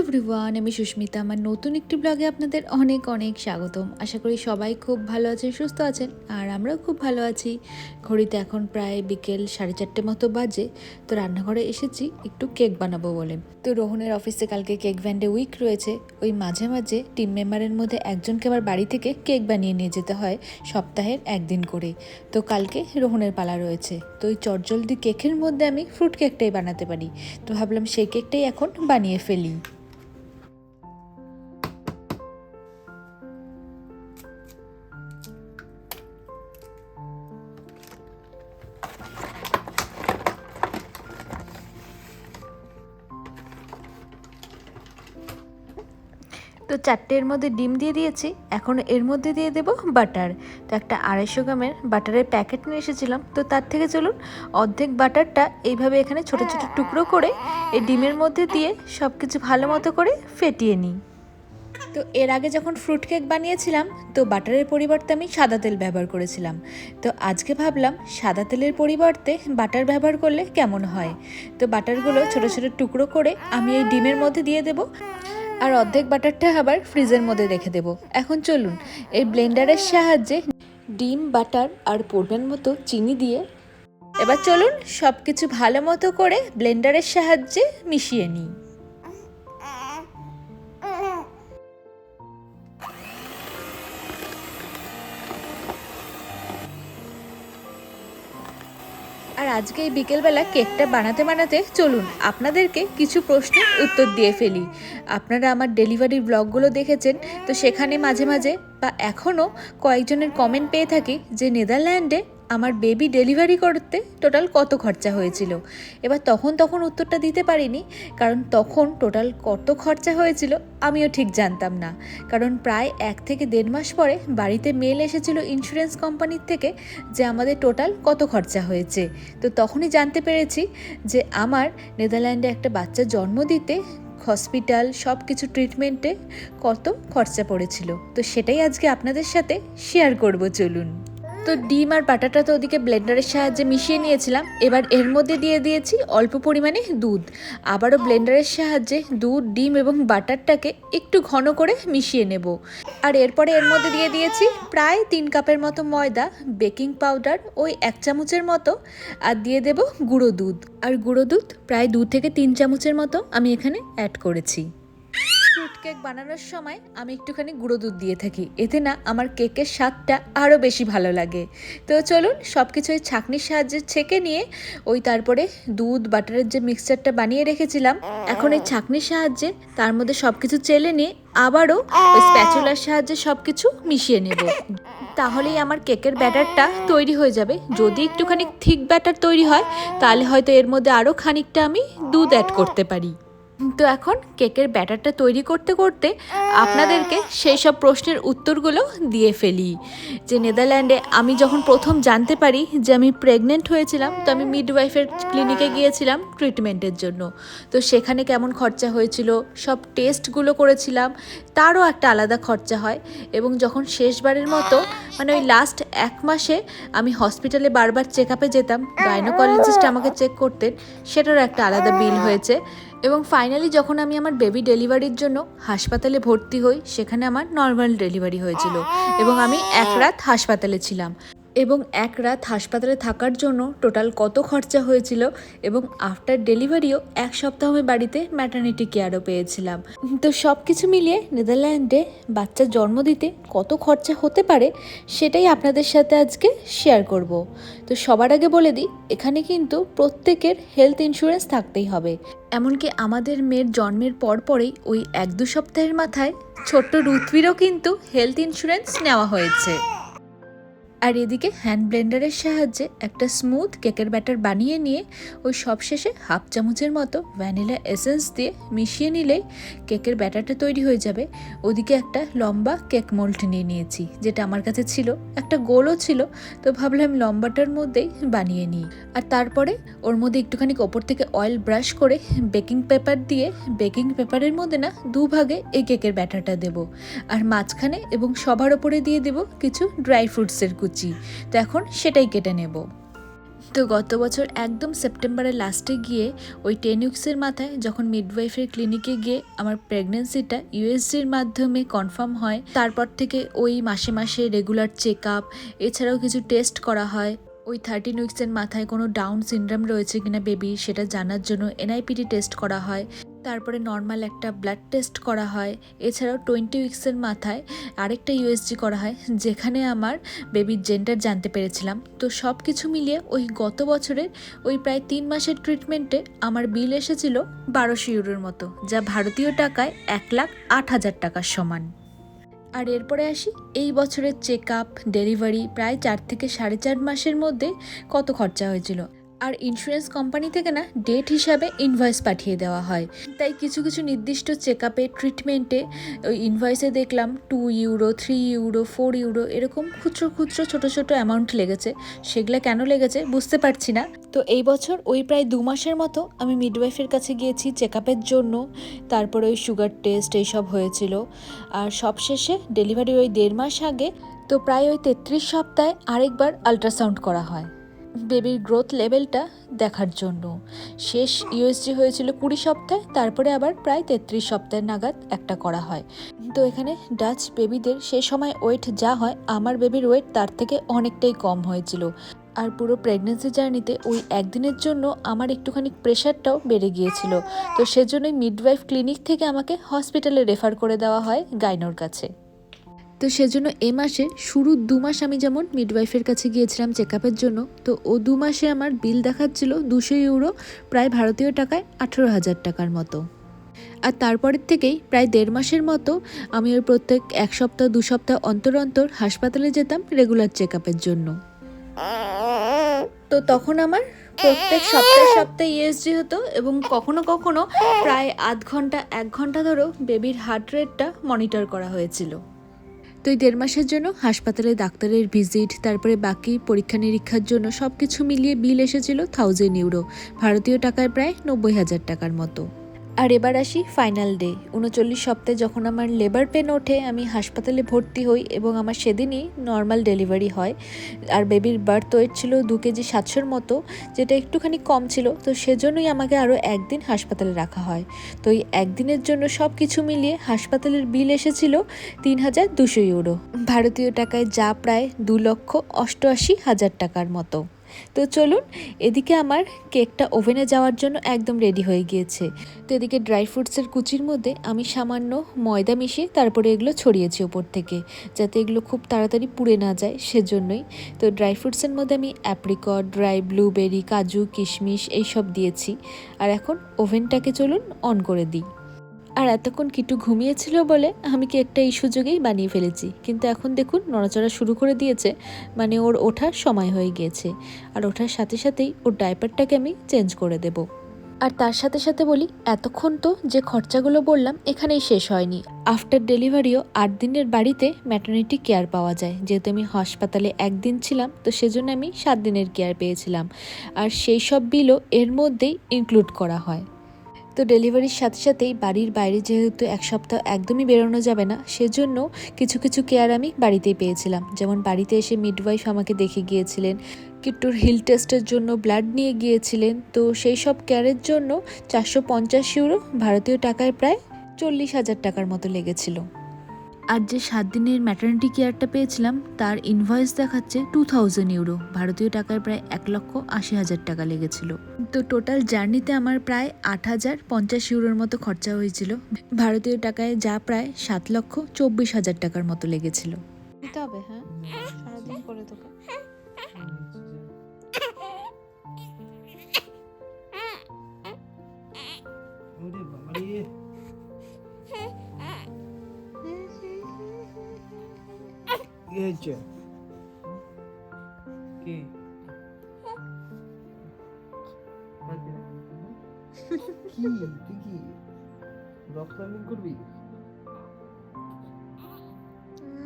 Everyone আমি সুস্মিতা। আমার নতুন একটি ব্লগে আপনাদের অনেক অনেক স্বাগতম। আশা করি সবাই খুব ভালো আছেন, সুস্থ আছেন, আর আমরাও খুব ভালো আছি। ঘড়িতে এখন প্রায় বিকেল সাড়ে চারটে মতো বাজে, তো রান্নাঘরে এসেছি, একটু কেক বানাবো বলে। তো রোহনের অফিসে কালকে কেক ভ্যান্ডে উইক রয়েছে, ওই মাঝে মাঝে টিম মেম্বারের মধ্যে একজনকে আবার বাড়ি থেকে কেক বানিয়ে নিয়ে যেতে হয়, সপ্তাহের একদিন করে। তো কালকে রোহনের পালা রয়েছে, তো ওই চটজলদি কেকের মধ্যে আমি ফ্রুট কেকটাই বানাতে পারি। তো ভাবলাম সেই কেকটাই এখন বানিয়ে ফেলি। তো চারটের মধ্যে ডিম দিয়ে দিয়েছি এখন এর মধ্যে দিয়ে দেবো বাটার। তো একটা আড়াইশো গ্রামের বাটারের প্যাকেট নিয়ে এসেছিলাম, তো তার থেকে চলুন অর্ধেক বাটারটা এইভাবে এখানে ছোট ছোট টুকরো করে এই ডিমের মধ্যে দিয়ে সব কিছু ভালো মতো করে ফেটিয়ে নিই। তো এর আগে যখন ফ্রুট কেক বানিয়েছিলাম, তো বাটারের পরিবর্তে আমি সাদা তেল ব্যবহার করেছিলাম। তো আজকে ভাবলাম সাদা তেলের পরিবর্তে বাটার ব্যবহার করলে কেমন হয়? তো বাটারগুলো ছোট ছোট টুকরো করে আমি এই ডিমের মধ্যে দিয়ে দেবো। আর অর্ধেক বাটারটা আবার ফ্রিজের মধ্যে রেখে দেব। এখন চলুন, এই ব্লেন্ডারের সাহায্যে ডিম, বাটার আর পরিমাণ মতো চিনি দিয়ে এবার চলুন সব কিছু ভালো মতো করে ব্লেন্ডারের সাহায্যে মিশিয়ে নিই। আর আজকে এই বিকেলবেলা কেকটা বানাতে বানাতে চলুন, আপনাদেরকে কিছু প্রশ্নের উত্তর দিয়ে ফেলি। আপনারা আমার ডেলিভারি ব্লগগুলো দেখেছেন, তো সেখানে মাঝে মাঝে বা এখনও কয়েকজনের কমেন্ট পেয়ে থাকি যে নেদারল্যান্ডে আমার বেবি ডেলিভারি করতে টোটাল কত খরচা হয়েছিল? এবার তখন তখন উত্তরটা দিতে পারিনি, কারণ তখন টোটাল কত খরচা হয়েছিল আমিও ঠিক জানতাম না। কারণ প্রায় এক থেকে দেড় মাস পরে বাড়িতে মেল এসেছিল ইন্স্যুরেন্স কোম্পানির থেকে যে আমাদের টোটাল কত খরচা হয়েছে। তো তখনই জানতে পেরেছি যে আমার নেদারল্যান্ডে একটা বাচ্চা জন্ম দিতে হসপিটাল সব কিছু ট্রিটমেন্টে কত খরচা পড়েছিল। তো সেটাই আজকে আপনাদের সাথে শেয়ার করব, চলুন। তো ডিম আর বাটাটা তো ওদিকে ব্লেন্ডারের সাহায্যে মিশিয়ে নিয়েছিলাম। এবার এর মধ্যে দিয়ে দিয়েছি অল্প পরিমাণে দুধ। আবারও ব্লেন্ডারের সাহায্যে দুধ, ডিম এবং বাটারটাকে একটু ঘন করে মিশিয়ে নেব। আর এরপরে এর মধ্যে দিয়ে দিয়েছি প্রায় তিন কাপের মতো ময়দা, বেকিং পাউডার ওই এক চামচের মতো। আর দিয়ে দেব গুঁড়ো দুধ। আর গুঁড়ো দুধ প্রায় দু থেকে তিন চামচের মতো আমি এখানে অ্যাড করেছি। কেক বানানোর সময় আমি একটুখানি গুঁড়ো দুধ দিয়ে থাকি। এতে না আমার কেকের স্বাদটা আরও বেশি ভালো লাগে। তো চলুন সব কিছু ওই ছাঁকনির সাহায্যে ছেঁকে নিয়ে ওই তারপরে দুধ, বাটারের যে মিক্সচারটা বানিয়ে রেখেছিলাম, এখন এই ছাঁকনির সাহায্যে তার মধ্যে সব কিছু চেলে নিয়ে আবারও ওই স্প্যাচুলার সাহায্যে সব কিছু মিশিয়ে নেব। তাহলেই আমার কেকের ব্যাটারটা তৈরি হয়ে যাবে। যদি একটুখানি থিক ব্যাটার তৈরি হয়, তাহলে হয়তো এর মধ্যে আরও খানিকটা আমি দুধ অ্যাড করতে পারি। তো এখন কেকের ব্যাটারটা তৈরি করতে করতে আপনাদেরকে সেই সব প্রশ্নের উত্তরগুলো দিয়ে ফেলি। যে নেদারল্যান্ডে আমি যখন প্রথম জানতে পারি যে আমি প্রেগনেন্ট হয়েছিলাম, তো আমি মিডওয়াইফের ক্লিনিকে গিয়েছিলাম ট্রিটমেন্টের জন্য। তো সেখানে কেমন খরচা হয়েছিল, সব টেস্টগুলো করেছিলাম, তারও একটা আলাদা খরচা হয়। এবং যখন শেষবারের মতো মানে ওই লাস্ট এক মাসে আমি হসপিটালে বারবার চেক আপে যেতাম গাইনোকোলজিস্ট আমাকে চেক করতেন, সেটারও একটা আলাদা বিল হয়েছে। এবং ফাইনালি যখন আমি আমার বেবি ডেলিভারির জন্য হাসপাতালে ভর্তি হই সেখানে আমার নর্মাল ডেলিভারি হয়েছিল এবং আমি এক রাত হাসপাতালে ছিলাম। এবং এক রাত হাসপাতালে থাকার জন্য টোটাল কত খরচা হয়েছিল এবং আফটার ডেলিভারিও এক সপ্তাহ আমি বাড়িতে ম্যাটার্নিটি কেয়ারও পেয়েছিলাম। তো সব কিছু মিলিয়ে নেদারল্যান্ডে বাচ্চা জন্ম দিতে কত খরচা হতে পারে সেটাই আপনাদের সাথে আজকে শেয়ার করব। তো সবার আগে বলে দিই, এখানে কিন্তু প্রত্যেকের হেলথ ইন্স্যুরেন্স থাকতেই হবে। এমনকি আমাদের মেয়ের জন্মের পর পরেই ওই এক দু সপ্তাহের মাথায় ছোট্ট রুথবিরও কিন্তু হেলথ ইন্স্যুরেন্স নেওয়া হয়েছে। আর এদিকে হ্যান্ড ব্লেন্ডারের সাহায্যে একটা স্মুথ কেকের ব্যাটার বানিয়ে নিয়ে ওই সবশেষে হাফ চামচের মতো ভ্যানিলা এসেন্স দিয়ে মিশিয়ে নিলেই কেকের ব্যাটারটা তৈরি হয়ে যাবে। ওদিকে একটা লম্বা কেক মোল্ড নিয়ে নিয়েছি, যেটা আমার কাছে ছিল, একটা গোলও ছিল, তো ভাবলাম লম্বাটার মধ্যেই বানিয়ে নিই। আর তারপরে ওর মধ্যে একটুখানি ওপর থেকে অয়েল ব্রাশ করে বেকিং পেপার দিয়ে বেকিং পেপারের মধ্যে না দুভাগে এই কেকের ব্যাটারটা দেব। আর মাঝখানে এবং সবার ওপরে দিয়ে দেব কিছু ড্রাই ফ্রুটসের কুচি। তো এখন সেটাই কেটে নেব। তো গত বছর একদম সেপ্টেম্বরের লাস্টে গিয়ে ওই টেন উইক্সের মাথায় যখন মিডওয়াইফের ক্লিনিকে গিয়ে আমার প্রেগনেন্সিটা ইউএসজির মাধ্যমে কনফার্ম হয়, তারপর থেকে ওই মাসে মাসে রেগুলার চেক আপ এছাড়াও কিছু টেস্ট করা হয়। ওই থার্টিন উইক্সের মাথায় কোনো ডাউন সিনড্রাম রয়েছে কিনা বেবি সেটা জানার জন্য এনআইপিটি টেস্ট করা হয়। তারপরে নর্মাল একটা ব্লাড টেস্ট করা হয়। এছাড়াও টোয়েন্টি উইক্সের মাথায় আরেকটা ইউএসজি করা হয়, যেখানে আমার বেবির জেন্ডার জানতে পেরেছিলাম। তো সব কিছু মিলিয়ে ওই গত বছরের ওই প্রায় তিন মাসের ট্রিটমেন্টে আমার বিল এসেছিল বারোশো ইউরোর মতো, যা ভারতীয় টাকায় এক লাখ আট হাজার টাকার সমান। আর এরপরে আসি, এই বছরের চেক আপ ডেলিভারি প্রায় চার থেকে সাড়ে চার মাসের মধ্যে কত খরচা হয়েছিল? আর ইন্স্যুরেন্স কোম্পানি থেকে না ডেট হিসাবে ইনভয়েস পাঠিয়ে দেওয়া হয়। তাই কিছু কিছু নির্দিষ্ট চেক আপে ট্রিটমেন্টে ওই ইনভয়েসে দেখলাম two euro three euro four euro এরকম খুচরো খুচরো ছোটো ছোটো অ্যামাউন্ট লেগেছে। সেগুলো কেন লেগেছে বুঝতে পারছি না। তো এই বছর ওই প্রায় দু মাসের মতো আমি মিডওয়াইফের কাছে গিয়েছি চেক আপের জন্য। তারপরে ওই সুগার টেস্ট এইসব হয়েছিল। আর সবশেষে ডেলিভারি ওই দেড় মাস আগে। তো প্রায় ওই তেত্রিশ সপ্তাহে আরেকবার আলট্রাসাউন্ড করা হয়। বেবির গ্রোথ লেভেলটা দেখার জন্য। শেষ ইউএসজি হয়েছিল কুড়ি সপ্তাহে, তারপরে আবার প্রায় তেত্রিশ সপ্তাহের নাগাদ একটা করা হয়। তো এখানে ডাচ বেবিদের সে সময় ওয়েট যা হয়, আমার বেবির ওয়েট তার থেকে অনেকটাই কম হয়েছিল। আর পুরো প্রেগনেন্সি জার্নিতে ওই একদিনের জন্য আমার একটুখানি প্রেশারটাও বেড়ে গিয়েছিল। তো সেজন্যই মিডওয়াইফ ক্লিনিক থেকে আমাকে হসপিটালে রেফার করে দেওয়া হয় গাইনোর কাছে। তো সেজন্য এ মাসে শুরু দু মাস আমি যেমন মিডওয়াইফের কাছে গিয়েছিলাম চেক আপের জন্য, তো ও দু মাসে আমার বিল দেখাচ্ছিল দুশো ইউরো প্রায় ভারতীয় টাকায় আঠেরো হাজার টাকার মতো। আর তারপরের থেকেই প্রায় দেড় মাসের মতো আমি ওর প্রত্যেক এক সপ্তাহ, দু সপ্তাহ অন্তর অন্তর হাসপাতালে যেতাম রেগুলার চেক আপের জন্য। তো তখন আমার প্রত্যেক সপ্তাহে সপ্তাহে ইএসজি হতো এবং কখনো কখনো প্রায় আধ ঘণ্টা, এক ঘণ্টা ধরেও বেবির হার্ট রেটটা মনিটর করা হয়েছিল। তো এই দেড় মাসের জন্য হাসপাতালে ডাক্তারের ভিজিট, তারপরে বাকি পরীক্ষা নিরীক্ষার জন্য সব কিছু মিলিয়ে বিল এসেছিল থাউজেন্ড ইউরো ভারতীয় টাকায় প্রায় নব্বই হাজার টাকার মতো। আর এবার আসি ফাইনাল ডে উনচল্লিশ সপ্তাহে যখন আমার লেবার পেন ওঠে, আমি হাসপাতালে ভর্তি হই এবং আমার সেদিনই নর্মাল ডেলিভারি হয়। আর বেবির বার্থ ওয়েট ছিল দু কেজি সাতশোর মতো, যেটা একটুখানি কম ছিল। তো সেজন্যই আমাকে আরও একদিন হাসপাতালে রাখা হয়। তো এই একদিনের জন্য সব কিছু মিলিয়ে হাসপাতালের বিল এসেছিল তিন হাজার দুশো ইউরো ভারতীয় টাকায় যা প্রায় দু লক্ষ অষ্টআশি হাজার টাকার মতো। তো চলুন, এদিকে আমার কেকটা ওভেনে যাওয়ার জন্য একদম রেডি হয়ে গিয়েছে। তো এদিকে ড্রাই ফ্রুটসের কুচির মধ্যে আমি সামান্য ময়দা মিশিয়ে তারপরে এগুলো ছড়িয়েছি ওপর থেকে, যাতে এগুলো খুব তাড়াতাড়ি পুড়ে না যায় সেজন্যই। তো ড্রাই ফ্রুটসের মধ্যে আমি অ্যাপ্রিকট ড্রাই ব্লুবেরি কাজু, কিশমিশ এইসব দিয়েছি। আর এখন ওভেনটাকে চলুন অন করে দিই। আর এতক্ষণ কিটু ঘুমিয়েছিল বলে আমি কেকটা এই সুযোগেই বানিয়ে ফেলেছি। কিন্তু এখন দেখুন, নড়াচড়া শুরু করে দিয়েছে। মানে ওর ওঠার সময় হয়ে গিয়েছে। আর ওঠার সাথে সাথেই ওর ডাইপারটাকে আমি চেঞ্জ করে দেব। আর তার সাথে সাথে বলি, এতক্ষণ তো যে খরচাগুলো বললাম, এখানেই শেষ হয়নি। আফটার ডেলিভারিও আট দিনের বাড়িতে ম্যাটার্নিটি কেয়ার পাওয়া যায়। যেহেতু আমি হাসপাতালে একদিন ছিলাম, তো সেজন্য আমি সাত দিনের কেয়ার পেয়েছিলাম। আর সেই সব বিলও এর মধ্যেই ইনক্লুড করা হয়। তো ডেলিভারির সাথে সাথেই বাড়ির বাইরে যেহেতু এক সপ্তাহ একদমই বেরোনো যাবে না, সেজন্য কিছু কিছু কেয়ার আমি বাড়িতেই পেয়েছিলাম। যেমন বাড়িতে এসে মিডওয়াইফ আমাকে দেখে গিয়েছিলেন, কিট্টুর হিল টেস্টের জন্য ব্লাড নিয়ে গিয়েছিলেন, তো সেই সব কেয়ারের জন্য চারশো পঞ্চাশ ইউরো ভারতীয় টাকায় প্রায় চল্লিশ হাজার টাকার মতো লেগেছিল। আর যে সাত দিনের ম্যাটার্নিটি কেয়ারটা পেয়েছিলাম, তার ইনভয়েস দেখাচ্ছে টু থাউজেন্ড ইউরো ভারতীয় টাকায় প্রায় এক লক্ষ আশি হাজার টাকা লেগেছিল। তো টোটাল জার্নিতে আমার প্রায় আট হাজার পঞ্চাশ ইউরোর মতো খরচা হয়েছিল। ভারতীয় টাকায় যা প্রায় সাত লক্ষ চব্বিশ হাজার টাকার মতো লেগেছিল। তবে হ্যাঁ। কি হয়েছে। কি? কি? তুই কি রক ক্লাইম্বিং করবি?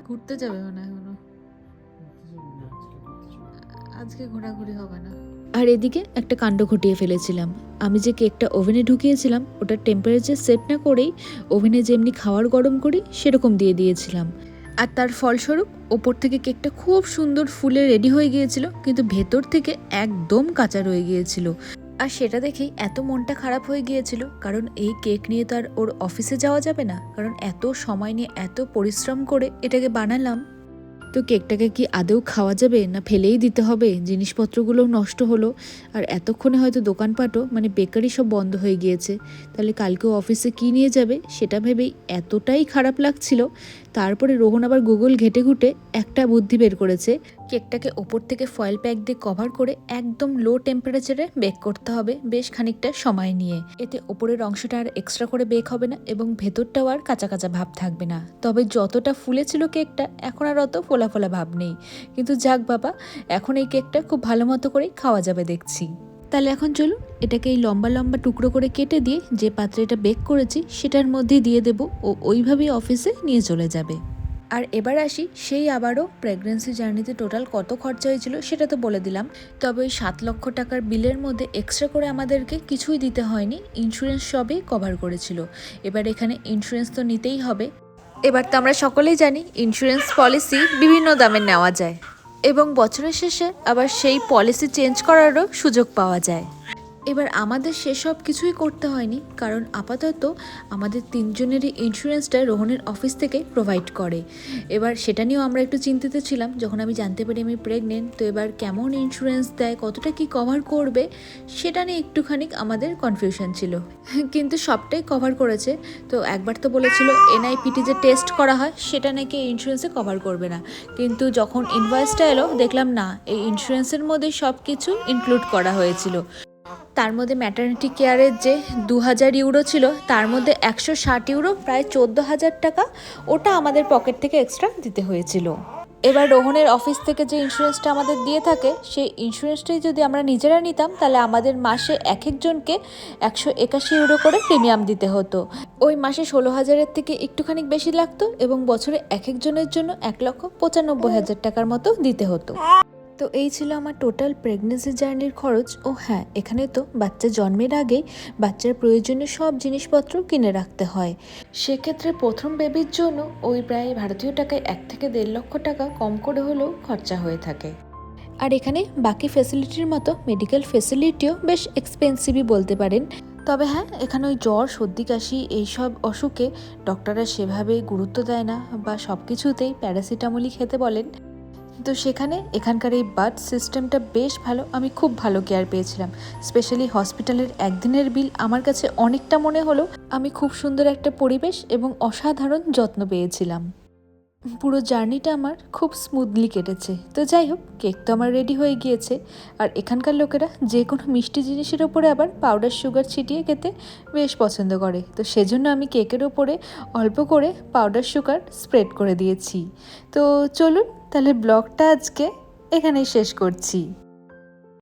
ঘুরতে যাবে মনে হয় এখনও। আজকে ঘোরাঘুরি হবে না। আর এদিকে একটা কাণ্ড ঘটিয়ে ফেলেছিলাম। আমি যে কেকটা ওভেনে ঢুকিয়েছিলাম ওটার টেম্পারেচার সেট না করেই ওভেনে যেমনি খাওয়ার গরম করি সেরকম দিয়ে দিয়েছিলাম। আর তার ফলস্বরূপ ওপর থেকে কেকটা খুব সুন্দর ফুলে রেডি হয়ে গিয়েছিল, কিন্তু ভেতর থেকে একদম কাঁচা রয়ে গিয়েছিল। আর সেটা দেখেই এত মনটা খারাপ হয়ে গিয়েছিল, কারণ এই কেক নিয়ে তো আর ওর অফিসে যাওয়া যাবে না, কারণ এত সময় নিয়ে এত পরিশ্রম করে এটাকে বানালাম। তো কেকটাকে কি আদৌ খাওয়া যাবে না ফেলেই দিতে হবে? জিনিসপত্রগুলোও নষ্ট হলো। আর এতক্ষণে হয়তো দোকানপাটও মানে বেকারি সব বন্ধ হয়ে গিয়েছে। তাহলে কালকেও অফিসে কি নিয়ে যাবে? সেটা ভেবেই এতটাই খারাপ লাগছিল। তারপরে রোহন আবার গুগল ঘেটে ঘুটে একটা বুদ্ধি বের করেছে। কেকটাকে ওপর থেকে ফয়েল প্যাক দিয়ে কভার করে একদম লো টেম্পারেচারে বেক করতে হবে বেশ খানিকটা সময় নিয়ে। এতে ওপরের অংশটা আর এক্সট্রা করে বেক হবে না এবং ভেতরটাও আর কাঁচা কাঁচা ভাব থাকবে না। তবে যতটা ফুলেছিল কেকটা, এখন আর অত ফোলা ফোলা ভাব নেই। কিন্তু যাক বাবা, এখন এই কেকটা খুব ভালো মতো করেই খাওয়া যাবে দেখছি। তাহলে এখন চলুন, এটাকে এই লম্বা লম্বা টুকরো করে কেটে দিয়ে যে পাত্রে এটা বেক করেছি, সেটার মধ্যে দিয়ে দেব ও ওইভাবেই অফিসে নিয়ে চলে যাবে। আর এবার আসি, সেই আবারও প্রেগনেন্সি জার্নিতে টোটাল কত খরচা হয়েছিল সেটা তো বলে দিলাম। তবে ওই সাত লক্ষ টাকার বিলের মধ্যে এক্সট্রা করে আমাদেরকে কিছুই দিতে হয়নি ইন্স্যুরেন্স সবই কভার করেছিল। এবার এখানে ইন্স্যুরেন্স তো নিতেই হবে। এবার তো আমরা সকলেই জানি ইন্স্যুরেন্স পলিসি বিভিন্ন দামে নেওয়া যায়। এবং বছরের শেষে আবার সেই পলিসি চেঞ্জ করারও সুযোগ পাওয়া যায়। এবার আমাদের সেসব কিছুই করতে হয়নি, কারণ আপাতত আমাদের তিনজনেরই ইন্স্যুরেন্সটা রোহনের অফিস থেকে প্রোভাইড করে। এবার সেটা নিয়েও আমরা একটু চিন্তিত ছিলাম, যখন আমি জানতে পারি আমি প্রেগনেন্ট তো এবার কেমন ইন্স্যুরেন্স দেয়, কতটা কি কভার করবে, সেটা নিয়ে একটুখানি আমাদের কনফিউশন ছিল। কিন্তু সবটাই কভার করেছে, তো একবার তো বলেছিল এনআইপিটি যে টেস্ট করা হয়, সেটা নাকি ইন্স্যুরেন্সে কভার করবে না। কিন্তু যখন ইনভয়েসটা এলো, দেখলাম না, এই ইন্স্যুরেন্সের মধ্যে সব কিছু ইনক্লুড করা হয়েছিল। তার মধ্যে ম্যাটার্নিটি কেয়ারের যে দু হাজার ইউরো ছিল, তার মধ্যে একশো ষাট ইউরো প্রায় চোদ্দ হাজার টাকা ওটা আমাদের পকেট থেকে এক্সট্রা দিতে হয়েছিল। এবার রোহনের অফিস থেকে যে ইন্স্যুরেন্সটা আমাদের দিয়ে থাকে, সেই ইন্স্যুরেন্সটাই যদি আমরা নিজেরা নিতাম, তাহলে আমাদের মাসে এক একজনকে একশো একাশি ইউরো করে প্রিমিয়াম দিতে হতো। ওই মাসে ষোলো হাজারের থেকে একটুখানি বেশি লাগতো এবং বছরে এক একজনের জন্য এক লক্ষ পঁচানব্বই হাজার টাকার মতো দিতে হতো। তো এই ছিল আমার টোটাল প্রেগনেন্সি জার্নির খরচ। ও হ্যাঁ এখানে তো বাচ্চা জন্মের আগেই বাচ্চার প্রয়োজনীয় সব জিনিসপত্র কিনে রাখতে হয়। সেক্ষেত্রে প্রথম বেবির জন্য ওই প্রায় ভারতীয় টাকায় এক থেকে দেড় লক্ষ টাকা কম করে হলেও খরচা হয়ে থাকে। আর এখানে বাকি ফেসিলিটির মতো মেডিকেল ফেসিলিটিও বেশ এক্সপেন্সিভই বলতে পারেন। তবে হ্যাঁ এখানে ওই জ্বর, সর্দি, কাশি এইসব অসুখে ডক্টররা সেভাবে গুরুত্ব দেয় না বা সব কিছুতেই প্যারাসিটামলই খেতে বলেন। তো সেখানে এখানকার এই বার্থ সিস্টেমটা বেশ ভালো, আমি খুব ভালো কেয়ার পেয়েছিলাম। স্পেশালি হসপিটালের একদিনের বিল আমার কাছে অনেকটা মনে হলো, আমি খুব সুন্দর একটা পরিবেশ এবং অসাধারণ যত্ন পেয়েছিলাম। পুরো জার্নিটা আমার খুব স্মুথলি কেটেছে। তো যাই হোক কেক তো আমার রেডি হয়ে গিয়েছে। আর এখানকার লোকেরা যে কোনো মিষ্টি জিনিসের ওপরে আবার পাউডার সুগার ছিটিয়ে খেতে বেশ পছন্দ করে। তো সেজন্য আমি কেকের ওপরে অল্প করে পাউডার সুগার স্প্রেড করে দিয়েছি। তো চলুন তাহলে ব্লগটা আজকে এখানেই শেষ করছি।